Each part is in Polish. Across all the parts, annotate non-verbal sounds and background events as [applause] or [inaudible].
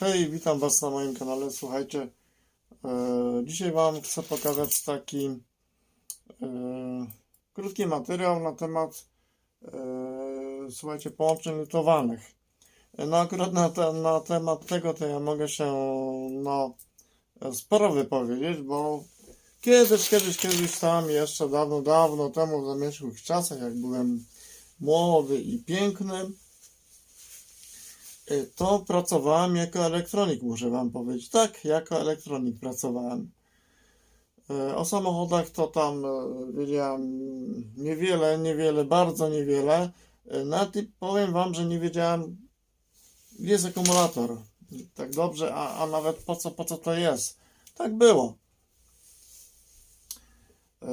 Hej, witam Was na moim kanale. Słuchajcie, e, dzisiaj Wam chcę pokazać taki e, krótki materiał na temat, e, słuchajcie, połączeń lutowanych. No akurat na, te, na temat tego to ja mogę się no, sporo wypowiedzieć, bo kiedyś, kiedyś, kiedyś tam jeszcze dawno, dawno temu w zamierzchłych czasach, jak byłem młody i piękny, to pracowałem jako elektronik, muszę Wam powiedzieć. Tak, jako elektronik pracowałem. Y, O samochodach to tam y, wiedziałem niewiele, niewiele, bardzo niewiele. Y, Nawet i powiem Wam, że nie wiedziałem, gdzie jest akumulator. Tak dobrze, a, a nawet po co, po co to jest. Tak było. Y,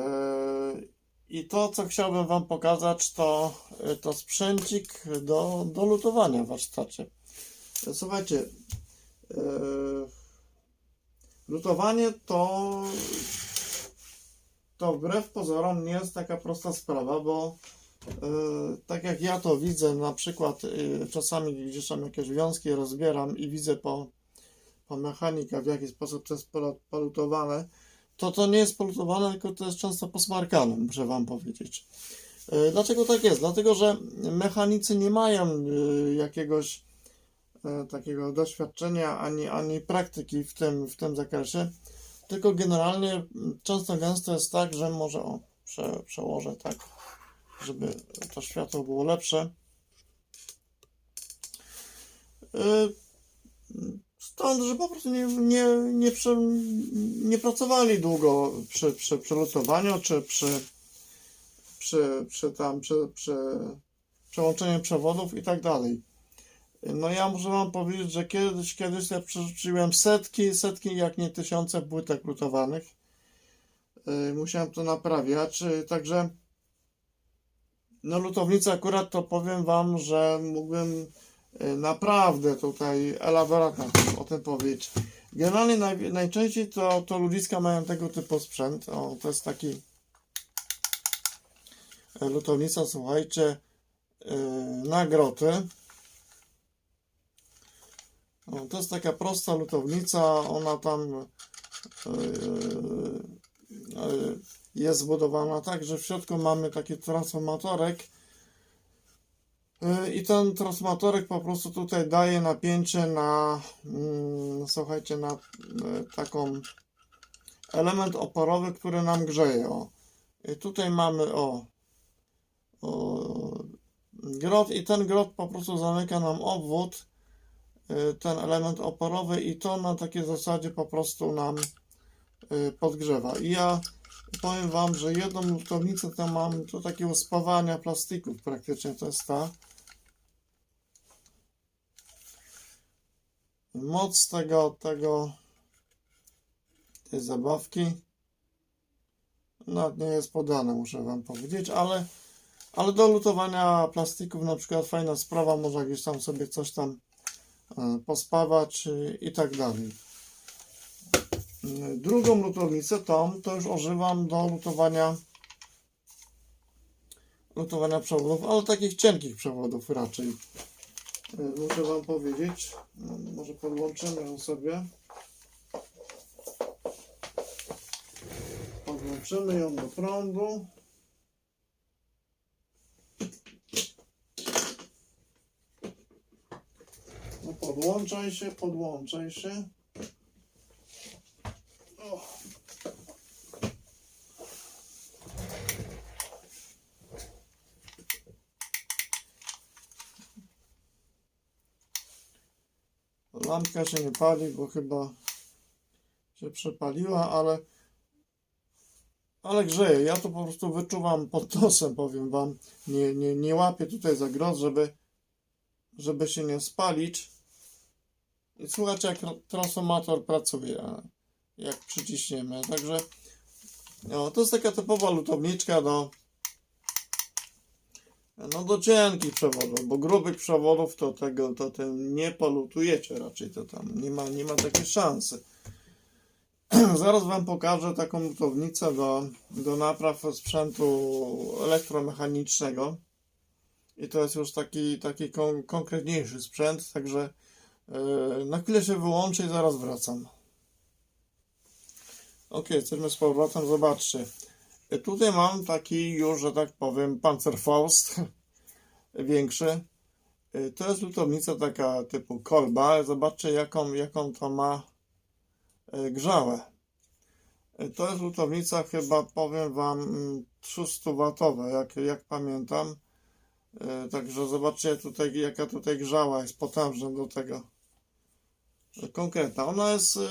I to, co chciałbym Wam pokazać, to, to sprzęcik do, do lutowania w warsztacie. Słuchajcie, e, lutowanie to, to wbrew pozorom nie jest taka prosta sprawa, bo e, tak jak ja to widzę, na przykład e, czasami gdzieś tam jakieś wiązki rozbieram i widzę po, po mechanikach, w jaki sposób to jest polu- polutowane, to to nie jest polutowane, tylko to jest często posmarkane, muszę Wam powiedzieć. Dlaczego tak jest? Dlatego, że mechanicy nie mają jakiegoś takiego doświadczenia ani, ani praktyki w tym, w tym zakresie, tylko generalnie często gęsto jest tak, że może o, prze, przełożę tak, żeby to światło było lepsze. E, Stąd, że po prostu nie, nie, nie, nie pracowali długo przy, przy, przy lutowaniu, czy przy, przy, przy tam, przy, przy przełączeniu przewodów i tak dalej. No ja muszę wam powiedzieć, że kiedyś, kiedyś ja przerzuciłem setki, setki, jak nie tysiące płytek lutowanych. Yy, Musiałem to naprawiać, yy, także no lutownica akurat to powiem wam, że mógłbym yy, naprawdę tutaj elaboratnie o tym powiedzieć. Generalnie naj, najczęściej to, to ludziska mają tego typu sprzęt. O, to jest taki e, lutownica, słuchajcie, yy, na groty. No, to jest taka prosta lutownica, ona tam yy, yy, jest zbudowana tak, że w środku mamy taki transformatorek yy, i ten transformatorek po prostu tutaj daje napięcie na, mm, słuchajcie, na taką element oporowy, który nam grzeje. O. I tutaj mamy o, o grot i ten grot po prostu zamyka nam obwód ten element oporowy i to na takiej zasadzie po prostu nam y, podgrzewa. I ja powiem Wam, że jedną lutownicę to mam do takiego spawania plastików praktycznie, to jest ta. Moc tego, tego, tej zabawki nawet nie jest podane, muszę Wam powiedzieć, ale, ale do lutowania plastików na przykład fajna sprawa, można gdzieś tam sobie coś tam e, pospawać y, i tak dalej. Y, Drugą lutownicę tą to już używam do lutowania lutowania przewodów, ale takich cienkich przewodów raczej. Muszę Wam powiedzieć, może podłączymy ją sobie. Podłączymy ją do prądu. Podłączaj się, podłączaj się. Lampka się nie pali, bo chyba się przepaliła, ale ale grzeje. Ja to po prostu wyczuwam pod nosem, powiem wam. Nie, nie, nie łapię tutaj za gros, żeby, żeby się nie spalić. Słuchajcie, jak transformator pracuje, jak przyciśniemy. Także no, to jest taka typowa lutowniczka do, no, do cienkich przewodów, bo grubych przewodów to tego to tym nie polutujecie raczej, to tam nie ma, nie ma takiej szansy. [clears throat] Zaraz Wam pokażę taką lutownicę do, do napraw sprzętu elektromechanicznego. I to jest już taki, taki kon, konkretniejszy sprzęt, także Na chwilę się wyłączę i zaraz wracam. Ok, jesteśmy z powrotem, zobaczcie. E, Tutaj mam taki już, że tak powiem, Panzerfaust [laughs] większy. E, To jest lutownica taka typu kolba, zobaczcie jaką, jaką to ma e, grzałę. E, To jest lutownica chyba, powiem Wam, mm, 300-watowa, jak, jak pamiętam. E, Także zobaczcie tutaj, jaka tutaj grzała jest potężna do tego. Konkretna. Ona jest e,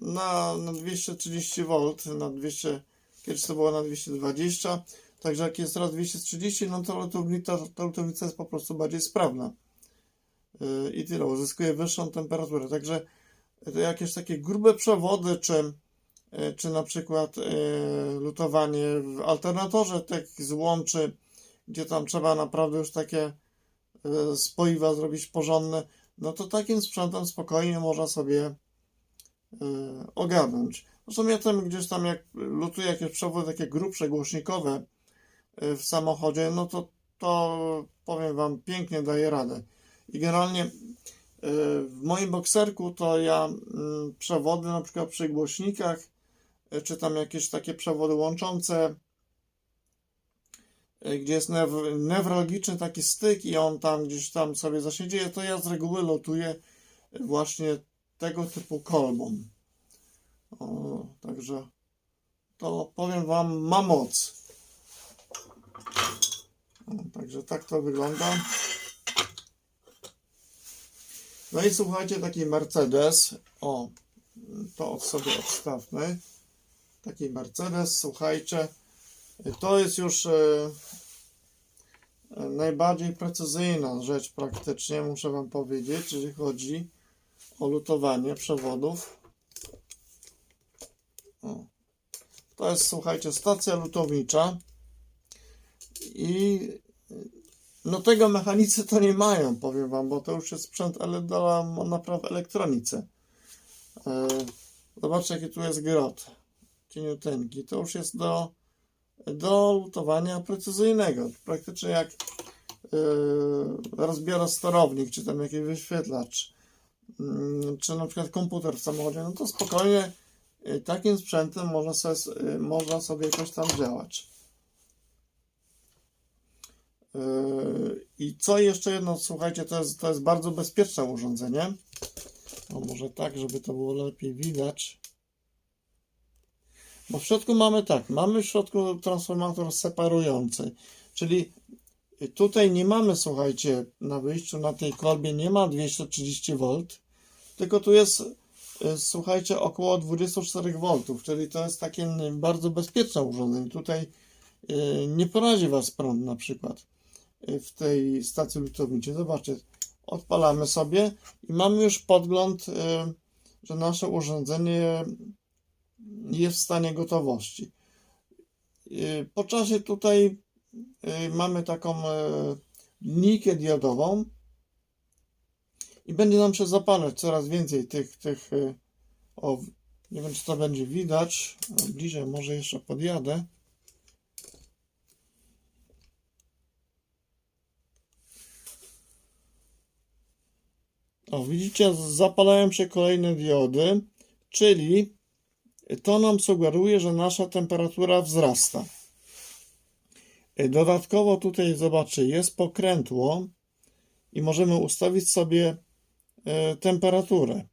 na, na 230 V, na 200, kiedyś to było na 220. Także jak jest teraz 230, no to lutownica, ta lutownica jest po prostu bardziej sprawna. E, I tyle, uzyskuje wyższą temperaturę. Także to jakieś takie grube przewody, czy, czy na przykład lutowanie w alternatorze tych złączy, gdzie tam trzeba naprawdę już takie spoiwa zrobić porządne, no to takim sprzętem spokojnie można sobie e, ogarnąć. Zresztą ja tam gdzieś tam jak lutuję jakieś przewody takie grubsze, głośnikowe e, w samochodzie, no to to powiem Wam pięknie daje radę. I generalnie e, w moim bokserku to ja mm, przewody na przykład przy głośnikach, czy tam jakieś takie przewody łączące, gdzie jest new, newralgiczny taki styk i on tam gdzieś tam sobie zasiedzie, to ja z reguły lotuję właśnie tego typu kolbą. O, także to powiem Wam, ma moc. O, także tak to wygląda. No i słuchajcie, taki Mercedes. O, to od sobie odstawmy. Taki Mercedes, słuchajcie. To jest już e, e, najbardziej precyzyjna rzecz praktycznie, muszę Wam powiedzieć, jeżeli chodzi o lutowanie przewodów. O. To jest, słuchajcie, stacja lutownicza i no tego mechanicy to nie mają, powiem Wam, bo to już jest sprzęt do napraw elektronice. E, Zobaczcie, jaki tu jest grot cieniuteńki. To już jest do, do lutowania precyzyjnego. Praktycznie jak yy, rozbiera sterownik, czy tam jakiś wyświetlacz, mm, czy na przykład komputer w samochodzie, no to spokojnie y, takim sprzętem można sobie, y, można sobie jakoś tam działać. I co jeszcze jedno, słuchajcie, to jest, to jest bardzo bezpieczne urządzenie. No może tak, żeby to było lepiej widać. Bo w środku mamy tak, mamy w środku transformator separujący, czyli tutaj nie mamy, słuchajcie, na wyjściu na tej kolbie nie ma 230 V, tylko tu jest, y, słuchajcie, około 24 V, czyli to jest takie bardzo bezpieczne urządzenie. Tutaj y, nie porazi Was prąd na przykład y, w tej stacji lutowniczej. Zobaczcie, odpalamy sobie i mamy już podgląd, że nasze urządzenie jest w stanie gotowości. Y, Po czasie tutaj y, mamy taką y, linijkę diodową i będzie nam się zapalać coraz więcej tych, tych y, o, nie wiem czy to będzie widać, bliżej może jeszcze podjadę. O, widzicie, zapalają się kolejne diody, czyli to nam sugeruje, że nasza temperatura wzrasta. Dodatkowo tutaj, zobaczcie, jest pokrętło i możemy ustawić sobie e, temperaturę.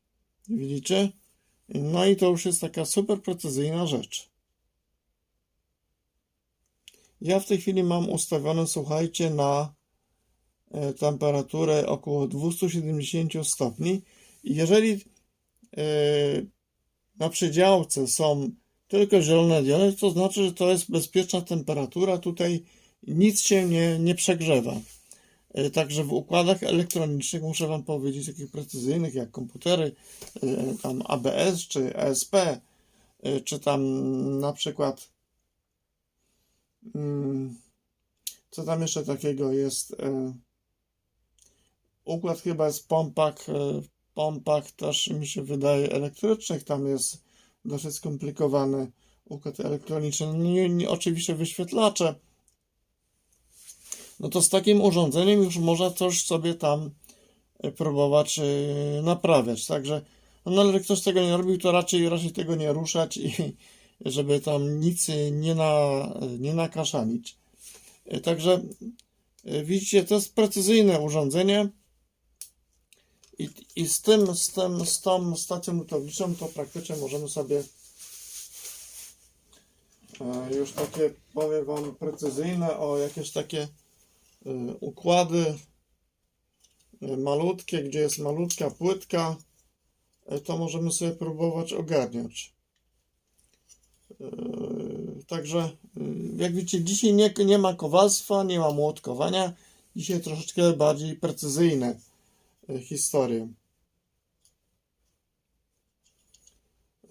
Widzicie? No i to już jest taka super precyzyjna rzecz. Ja w tej chwili mam ustawione, słuchajcie, na e, temperaturę około 270 stopni. Jeżeli e, na przedziałce są tylko zielone diody, to znaczy, że to jest bezpieczna temperatura. Tutaj nic się nie, nie przegrzewa. E, Także w układach elektronicznych muszę Wam powiedzieć, takich precyzyjnych jak komputery, e, tam ABS czy ESP, e, czy tam na przykład mm, co tam jeszcze takiego jest? Układ chyba jest pompach, e, pompach też mi się wydaje elektrycznych, tam jest dosyć skomplikowany układ elektroniczny. No Nie, nie, oczywiście wyświetlacze. No to z takim urządzeniem już można coś sobie tam e, próbować e, naprawiać. Także, no ale jak ktoś tego nie robił, to raczej, raczej tego nie ruszać i [laughs] żeby tam nic nie, na, nie nakaszanić. E, Także widzicie, to jest precyzyjne urządzenie i, i z tym, z tym, z tą stacją lutowniczą to praktycznie możemy sobie e, już takie, powiem Wam, precyzyjne, o jakieś takie e, układy e, malutkie, gdzie jest malutka płytka, to możemy sobie próbować ogarniać. Także, jak widzicie, dzisiaj nie, nie ma kowalstwa, nie ma młotkowania. Dzisiaj troszeczkę bardziej precyzyjne e, historie.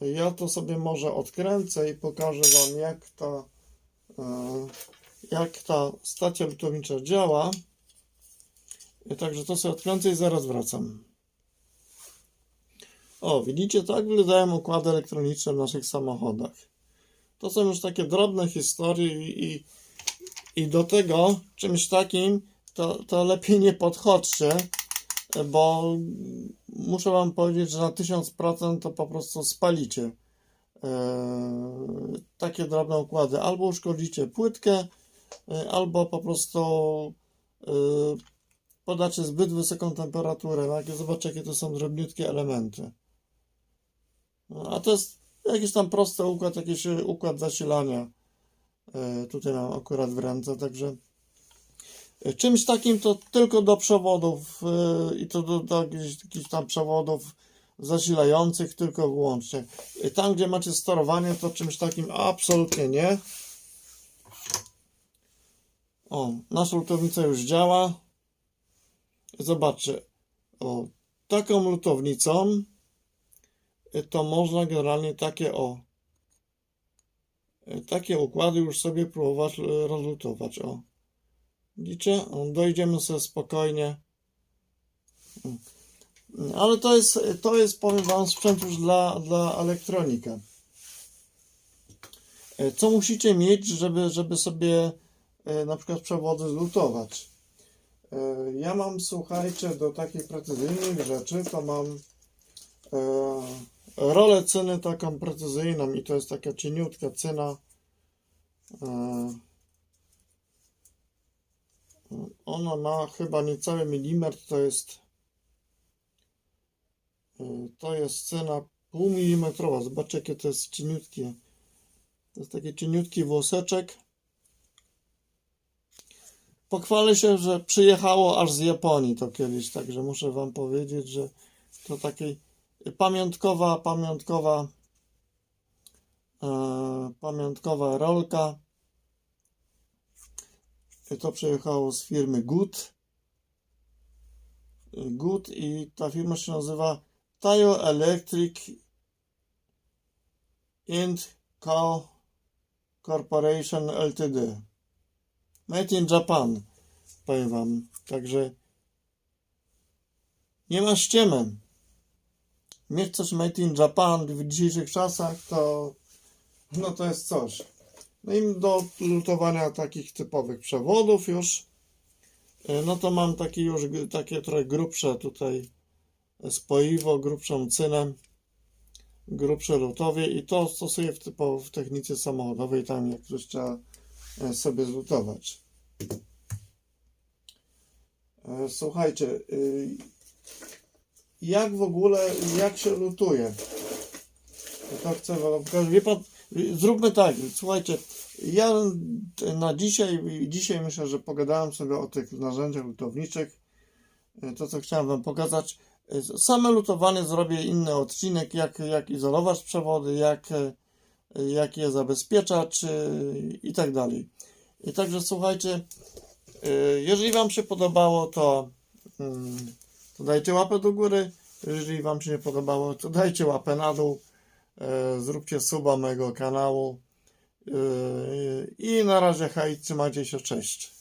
Ja to sobie może odkręcę i pokażę Wam, jak ta, e, jak ta stacja lutownicza działa. Także to sobie odkręcę i zaraz wracam. O, widzicie, tak wyglądają układy elektroniczne w naszych samochodach. To są już takie drobne historie i, i, i do tego czymś takim to, to lepiej nie podchodźcie, bo muszę Wam powiedzieć, że na 1000% to po prostu spalicie e, takie drobne układy. Albo uszkodzicie płytkę, e, albo po prostu e, podacie zbyt wysoką temperaturę. No, jak zobaczcie, jakie to są drobniutkie elementy. No, a to jest jakiś tam prosty układ, jakiś układ zasilania. Tutaj mam akurat w ręce, także czymś takim to tylko do przewodów e, i to do, do jakichś, jakichś tam przewodów zasilających tylko wyłącznie. Tam, gdzie macie sterowanie, to czymś takim absolutnie nie. O, nasza lutownica już działa. Zobaczcie, o, taką lutownicą y, to można generalnie takie o y, takie układy już sobie próbować y, rozlutować. O. O, dojdziemy sobie spokojnie. Ale to jest, to jest powiem Wam, sprzęt już dla, dla elektronika. Co musicie mieć, żeby, żeby sobie y, na przykład przewody zlutować? Y, Ja mam, słuchajcie, do takich precyzyjnych rzeczy, to mam e, rolę cyny taką precyzyjną i to jest taka cieniutka cyna. Ona ma chyba niecały milimetr, to jest e, to jest cyna półmilimetrowa. Zobaczcie, jakie to jest cieniutkie. To jest taki cieniutki włoseczek. Pochwalę się, że przyjechało aż z Japonii to kiedyś, także muszę Wam powiedzieć, że to takiej pamiątkowa, pamiątkowa, e, pamiątkowa rolka. To przyjechało z firmy Good. Good i ta firma się nazywa Tayo Electric and Co Corporation Ltd. Made in Japan, powiem wam. Także nie ma ściemy. Mieć coś made in Japan w dzisiejszych czasach to no to jest coś. No i do lutowania takich typowych przewodów już e, no to mam taki już takie trochę grubsze tutaj spoiwo, grubszą cynę, grubsze lutowie i to stosuję w, typo, w technice samochodowej tam jak coś trzeba e, sobie zlutować. E, Słuchajcie, y, jak w ogóle, jak się lutuje? To chcę wam pokazać. Wie pan, y, zróbmy tak, słuchajcie, ja na dzisiaj, dzisiaj myślę, że pogadałem sobie o tych narzędziach lutowniczych. Y, To, co chciałem wam pokazać. Y, Same lutowanie zrobię inny odcinek, jak, jak izolować przewody, jak, y, jak je zabezpieczać i tak dalej. I także słuchajcie, jeżeli Wam się podobało, to, mm, to dajcie łapę do góry. Jeżeli Wam się nie podobało, to dajcie łapę na dół. Zróbcie suba mojego kanału. Y, I na razie hej, trzymajcie się, cześć.